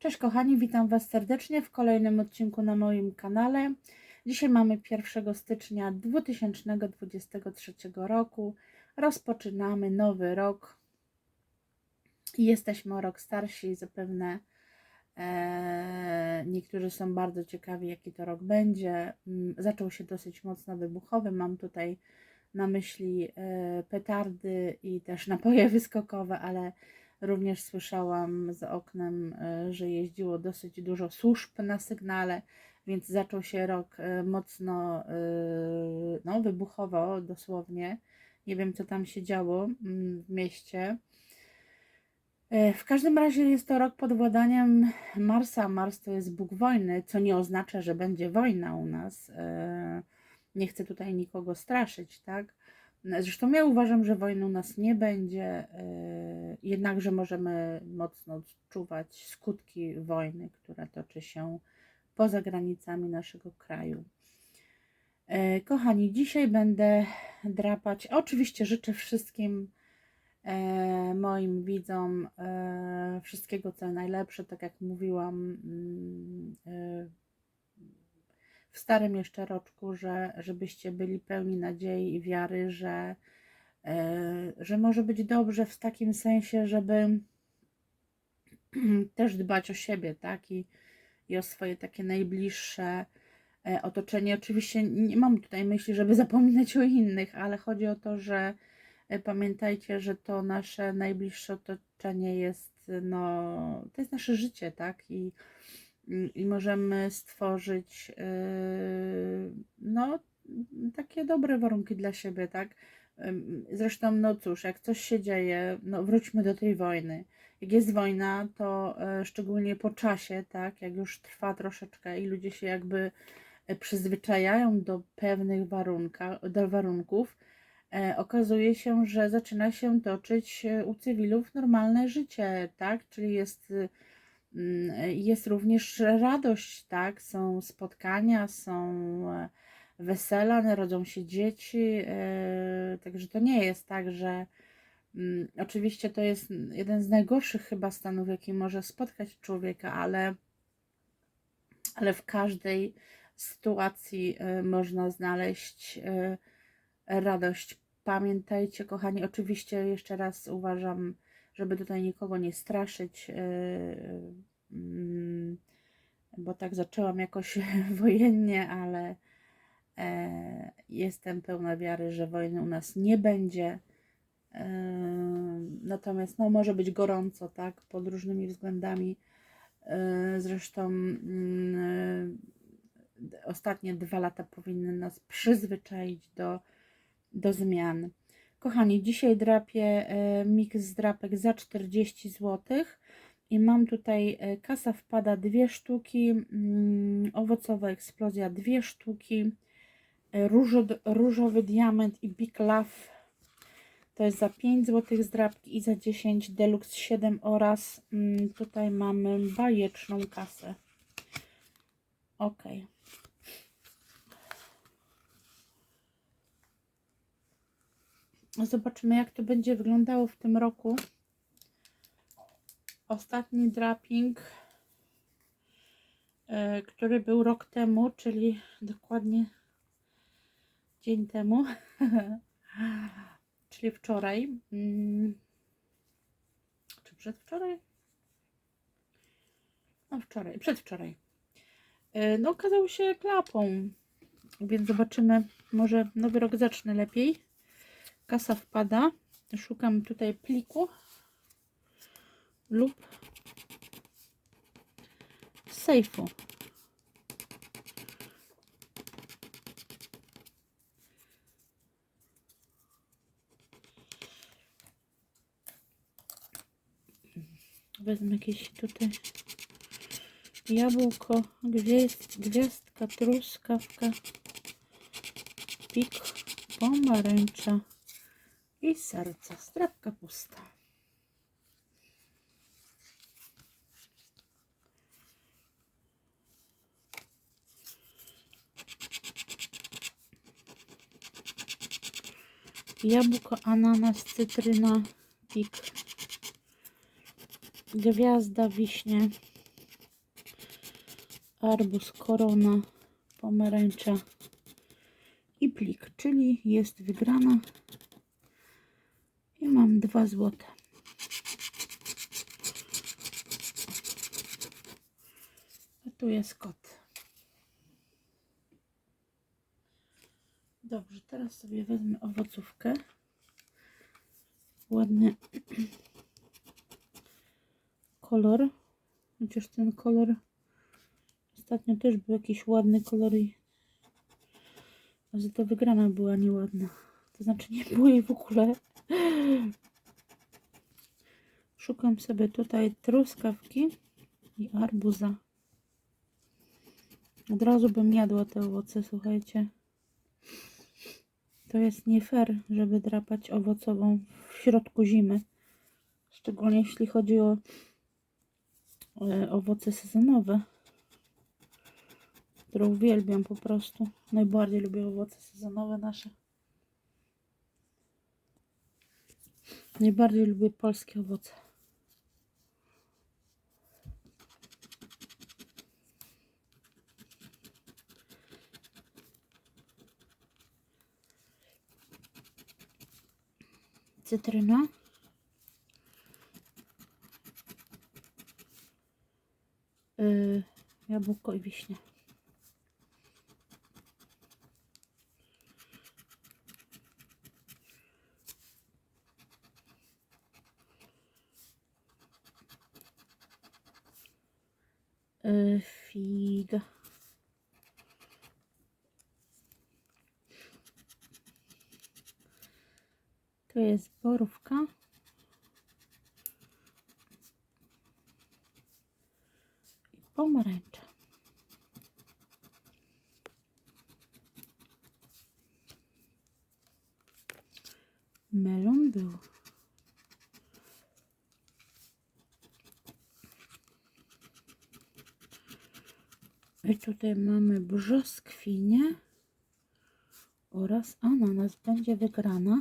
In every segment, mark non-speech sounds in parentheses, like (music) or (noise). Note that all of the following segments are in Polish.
Cześć kochani, witam Was serdecznie w kolejnym odcinku na moim kanale. Dzisiaj mamy 1 stycznia 2023 roku. Rozpoczynamy nowy rok. Jesteśmy o rok starsi, zapewne e, niektórzy są bardzo ciekawi, jaki to rok będzie. Mm, Zaczął się dosyć mocno wybuchowy. Mam tutaj na myśli e, petardy i też napoje (laughs) wyskokowe, ale Również słyszałam za oknem, e, że jeździło dosyć dużo służb na sygnale, więc zaczął się rok e, mocno e, no, wybuchowo dosłownie. Nie wiem, co tam się działo mm, w mieście. W każdym razie jest to rok pod władaniem Marsa. Mars to jest Bóg wojny, co nie oznacza, że będzie wojna u nas. Nie chcę tutaj nikogo straszyć, tak? Zresztą ja uważam, że wojny u nas nie będzie, e, jednakże możemy mocno odczuwać skutki wojny, która toczy się poza granicami naszego kraju. E, kochani, dzisiaj będę drapać. Oczywiście życzę wszystkim e, moim widzom wszystkiego co najlepsze, tak jak mówiłam mm, starym jeszcze roczku, że, żebyście byli pełni nadziei i wiary, że, e, że może być dobrze w takim sensie, żeby (clears throat) też dbać o siebie, tak? I, i o swoje takie najbliższe e, otoczenie. Oczywiście nie mam tutaj myśli, żeby zapominać o innych, ale chodzi o to, że e, pamiętajcie, że to nasze najbliższe otoczenie jest, no, to jest nasze życie, tak? I i możemy stworzyć yy, no, takie dobre warunki dla siebie, tak? Zresztą, no cóż, jak coś się dzieje, no wróćmy do tej wojny. Jak jest wojna, to e, szczególnie po czasie, tak, jak już trwa troszeczkę i ludzie się jakby e, przyzwyczajają do pewnych warunka, do warunków, e, okazuje się, że zaczyna się toczyć u cywilów normalne życie, tak? Czyli jest jest również radość, tak? Są spotkania, są e, wesela, narodzą się dzieci, e, także to nie jest tak, że mm, oczywiście to jest jeden z najgorszych chyba stanów, jaki może spotkać człowieka, ale, ale w każdej sytuacji e, można znaleźć radość. Pamiętajcie, kochani, oczywiście jeszcze raz uważam, żeby tutaj nikogo nie straszyć, yy, mm, bo tak zaczęłam jakoś (laughs) wojennie, ale e, jestem pełna wiary, że wojny u nas nie będzie. E, natomiast no, może być gorąco, tak, pod różnymi względami. E, zresztą mm, ostatnie dwa lata powinny nas przyzwyczaić do, do zmian. Kochani, dzisiaj drapię e, miks drapek za 40 zł i mam tutaj e, kasa wpada dwie sztuki, mm, owocowa eksplozja dwie sztuki, e, różowy diament i Big Love to jest za 5 zł z drapki i za 10 Deluxe 7 oraz mm, tutaj mamy bajeczną kasę. Ok. Zobaczymy, jak to będzie wyglądało w tym roku. Ostatni draping, e, który był rok temu, czyli dokładnie dzień temu, (laughs) czyli wczoraj. Mm. Czy przedwczoraj? No wczoraj, przedwczoraj. E, no okazał się klapą, więc zobaczymy, może nowy rok zacznę lepiej kasa wpada. Szukam tutaj pliku lub sejfu. Wezmę jakieś tutaj jabłko, gwiazd, gwiazdka, truskawka, pik, pomarańcza i serce, strapka pusta. Jabłko, ananas, cytryna, pik, gwiazda, wiśnie, arbuz, korona, pomarańcza i plik, czyli jest wygrana i mam dwa złote. A tu jest kot. Dobrze, teraz sobie wezmę owocówkę. Ładny (clears throat) kolor. Chociaż ten kolor ostatnio też był jakiś ładny kolor i za to wygrana była nieładna. To znaczy nie było jej w ogóle. Szukam sobie tutaj truskawki i arbuza. Od razu bym jadła te owoce, słuchajcie. To jest nie fair, żeby drapać owocową w środku zimy. Szczególnie jeśli chodzi o e, owoce sezonowe, które uwielbiam po prostu. Najbardziej lubię owoce sezonowe nasze. Najbardziej lubię polskie owoce. Cytryna. Yy, jabłko i wiśnia. Figa. Tu jest borówka. I pomarańcza. Melon był. Tutaj mamy brzoskwinię oraz ananas będzie wygrana.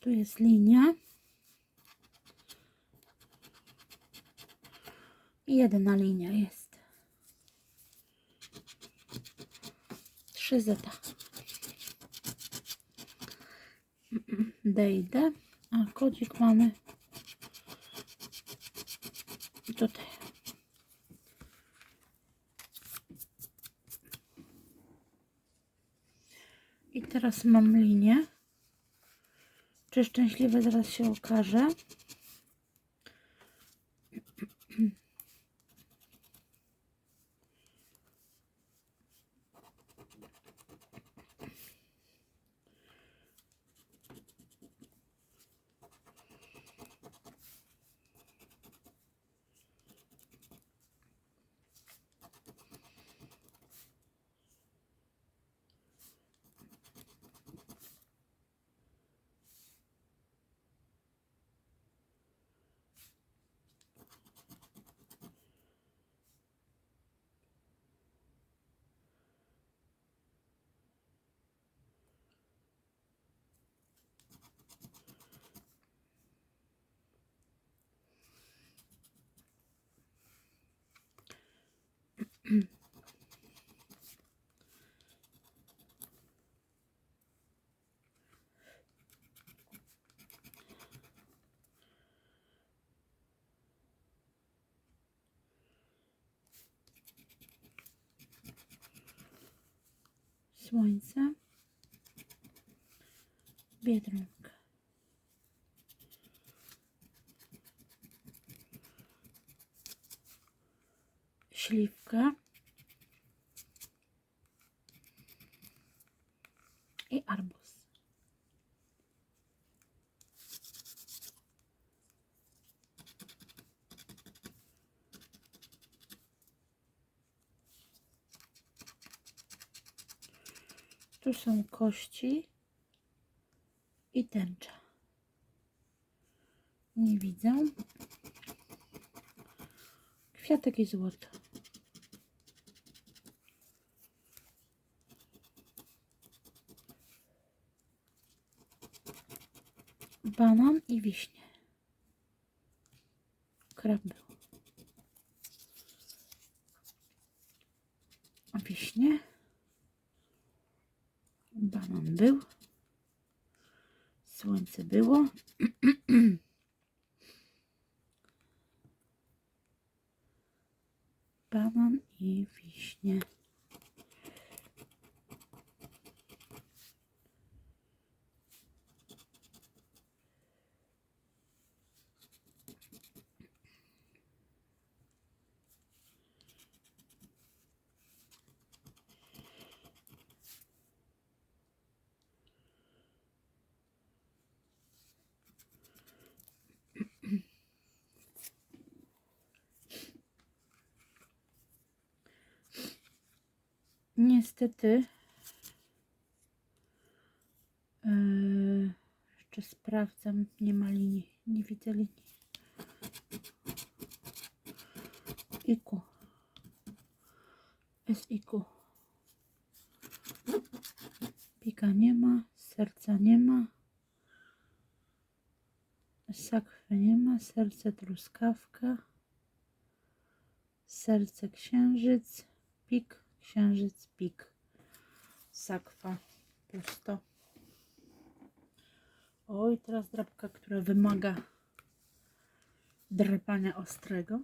Tu jest linia. Jedna linia jest. Trzy zeta. (clears throat) Dejdę. A kodzik mamy tutaj. I teraz mam linię. Czy szczęśliwe zaraz się okaże. Słońce. Biedronka. Śliwka. I arbuz. Tu są kości i tęcza. Nie widzę. Kwiatek i złoto. Banan i wiśnie. krab był. Wiśnie. Banan był. Słońce było. (clears throat) Banan i wiśnie. Niestety yy, jeszcze sprawdzam, nie ma linii, nie widzę linii. Jest iku. Pika nie ma, serca nie ma. Sakwy nie ma, serce truskawka. Serce księżyc, pik, księżyc, pik. Sakwa, pusto. Oj, teraz drapka, która wymaga drapania ostrego.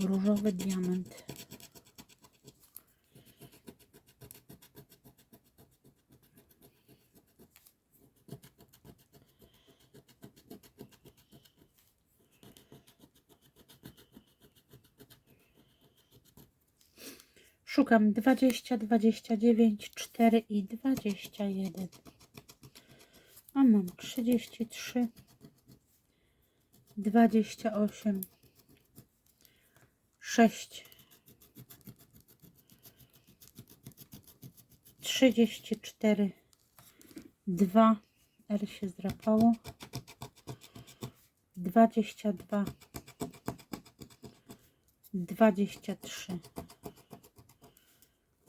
Różowy diament. Szukam 20, 29, 4 i 21. A mam 33, 28, 6, 34, 2, R się zdrapało, 22, 23,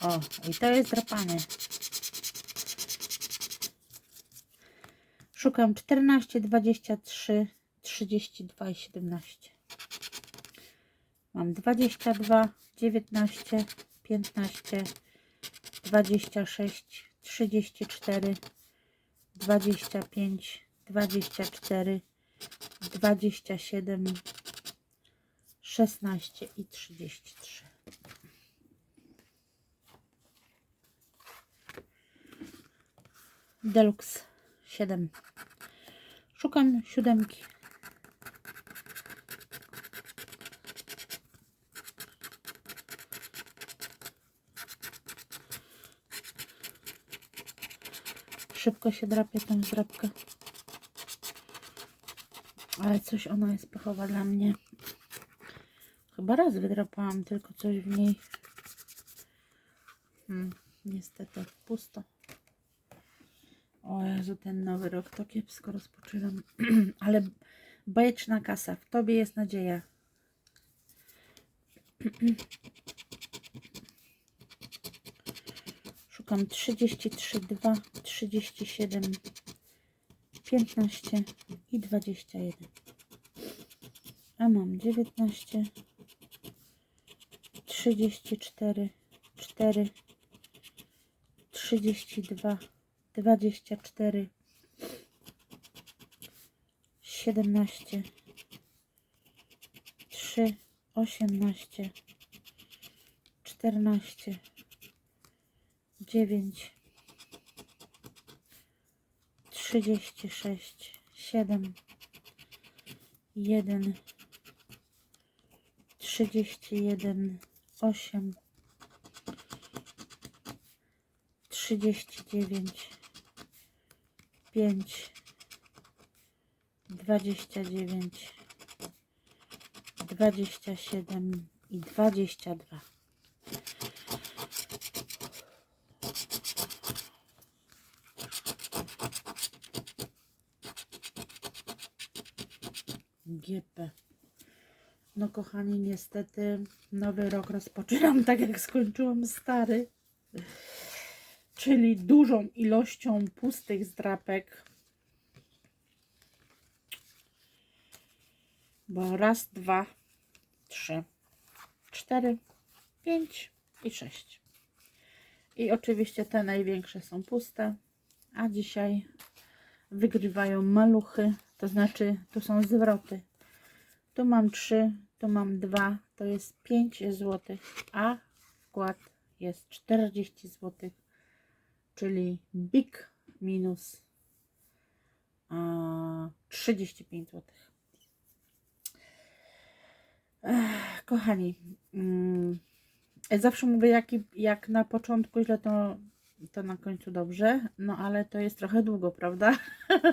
O, i to jest drapanie. Szukam 14, 23, 32 i 17. Mam 22, 19, 15, 26, 34, 25, 24, 27, 16 i 33. Deluxe 7. Szukam siódemki. Szybko się drapie tą zdrapkę. Ale coś ona jest pechowa dla mnie. Chyba raz wydrapałam tylko coś w niej. Hmm, niestety pusto. O Jezu, ten nowy rok to kiepsko rozpoczynam. (clears throat) Ale bajeczna kasa. W Tobie jest nadzieja. (clears throat) Szukam 33, 2, 37, 15 i 21. A mam 19, 34, 4, 32, 24, 17, 3, 18, 14, 9, 36, 7, 1, 31, 8, 39, pięć, dwadzieścia dziewięć, dwadzieścia siedem i dwadzieścia dwa. GP. No kochani, niestety nowy rok rozpoczynam (laughs) tak jak skończyłam stary. Czyli dużą ilością pustych zdrapek. Bo raz, dwa, trzy, cztery, pięć i sześć. I oczywiście te największe są puste. A dzisiaj wygrywają maluchy. To znaczy, tu są zwroty. Tu mam 3, tu mam 2, to jest 5 zł, a wkład jest 40 zł, czyli big minus a, 35 zł. Ech, kochani, mm, zawsze mówię, jak, jak na początku źle, to, to na końcu dobrze, no ale to jest trochę długo, prawda?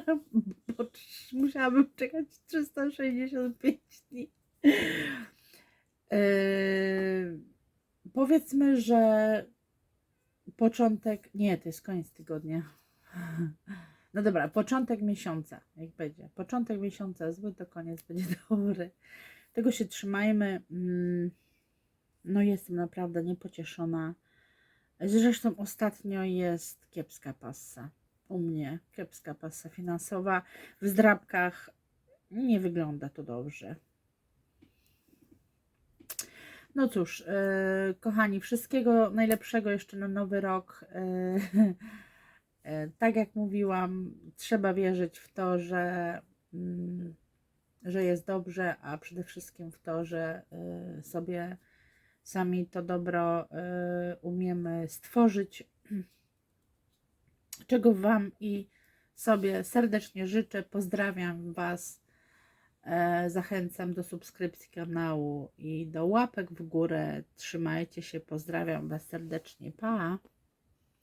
(laughs) Bo musiałabym czekać 365 dni. Yy, powiedzmy, że początek, nie, to jest koniec tygodnia. (laughs) No dobra, początek miesiąca, jak będzie. Początek miesiąca zły, to koniec będzie (laughs) dobry. Tego się trzymajmy. Mm, No jestem naprawdę niepocieszona. Zresztą ostatnio jest kiepska passa. U mnie kiepska passa finansowa. W zdrabkach nie wygląda to dobrze. No cóż, e, kochani, wszystkiego najlepszego jeszcze na nowy rok. E, e, tak jak mówiłam, trzeba wierzyć w to, że, mm, że jest dobrze, a przede wszystkim w to, że sobie sami to dobro umiemy stworzyć. Czego Wam i sobie serdecznie życzę. Pozdrawiam Was. E, Zachęcam do subskrypcji kanału i do łapek w górę. Trzymajcie się, pozdrawiam Was serdecznie. Pa!